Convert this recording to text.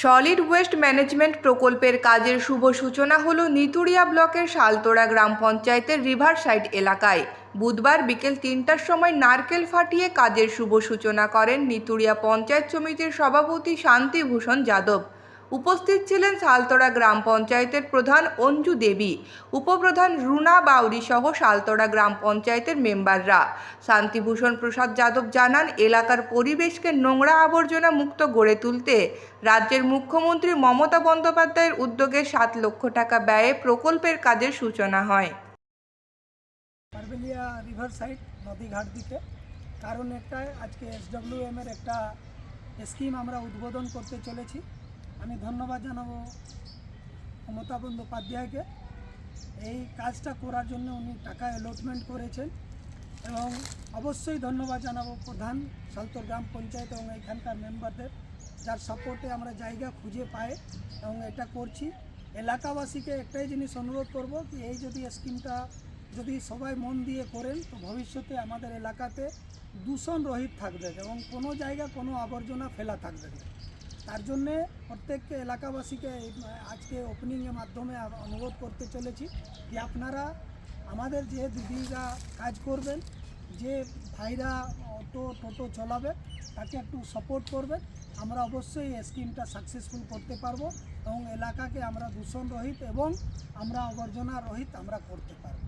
Solid waste management প্রকল্পের কাজের শুভ সূচনা হল নিতুড়িয়া ব্লকের শালতোড়া গ্রাম পঞ্চায়েতের রিভার সাইড এলাকায়। বুধবার বিকেল তিনটার সময় নারকেল ফাটিয়ে কাজের শুভ সূচনা করেন নিতুড়িয়া পঞ্চায়েত সমিতির সভাপতি শান্তিভূষণ যাদব। উপস্থিত ছিলেন শালতোড়া গ্রাম পঞ্চায়েতের প্রধান অঞ্জু দেবী, উপপ্রধান রুনা বাউরি সহ শালতোড়া গ্রাম পঞ্চায়েতের মেম্বাররা। শান্তিভূষণ প্রসাদ যাদব জানান, এলাকার পরিবেশকে নোংরা আবর্জনা মুক্ত গড়ে তুলতে রাজ্যের মুখ্যমন্ত্রী মমতা বন্দ্যোপাধ্যায়ের উদ্যোগে সাত লক্ষ টাকা ব্যয়ে প্রকল্পের কাজের সূচনা হয়। রিভার সাইড নদীঘাট দিকে। কারণ একটাই, আজকে এসডব্লিউএম এর একটা স্কিম আমরা উদ্বোধন করতে চলেছি। আমি ধন্যবাদ জানাব মমতা বন্দ্যোপাধ্যায়কে এই কাজটা করার জন্য উনি টাকা অ্যালটমেন্ট করেছেন এবং অবশ্যই ধন্যবাদ জানাব প্রধান সালতোর গ্রাম পঞ্চায়েত এবং এখানকার মেম্বারদের যার সাপোর্টে আমরা জায়গা খুঁজে পাই এবং এটা করছি। এলাকাবাসীকে একটাই জিনিস অনুরোধ করব কি এই যদি স্কিমটা যদি সবাই মন দিয়ে করেন, তো ভবিষ্যতে আমাদের এলাকাতে দূষণ রহিত থাকবে এবং কোনো জায়গা কোনো আবর্জনা ফেলা থাকবে না। তার জন্যে প্রত্যেককে এলাকাবাসীকে আজকে ওপেনিংয়ের মাধ্যমে অনুরোধ করতে চলেছি যে আপনারা আমাদের যে দিদিরা কাজ করবেন, যে ভাইরা অটো টোটো চলাবে, তাকে একটু সাপোর্ট করবেন। আমরা অবশ্যই এই স্কিমটা সাকসেসফুল করতে পারব এবং এলাকাকে আমরা দূষণ রহিত এবং আমরা আবর্জনা রহিত আমরা করতে পারব।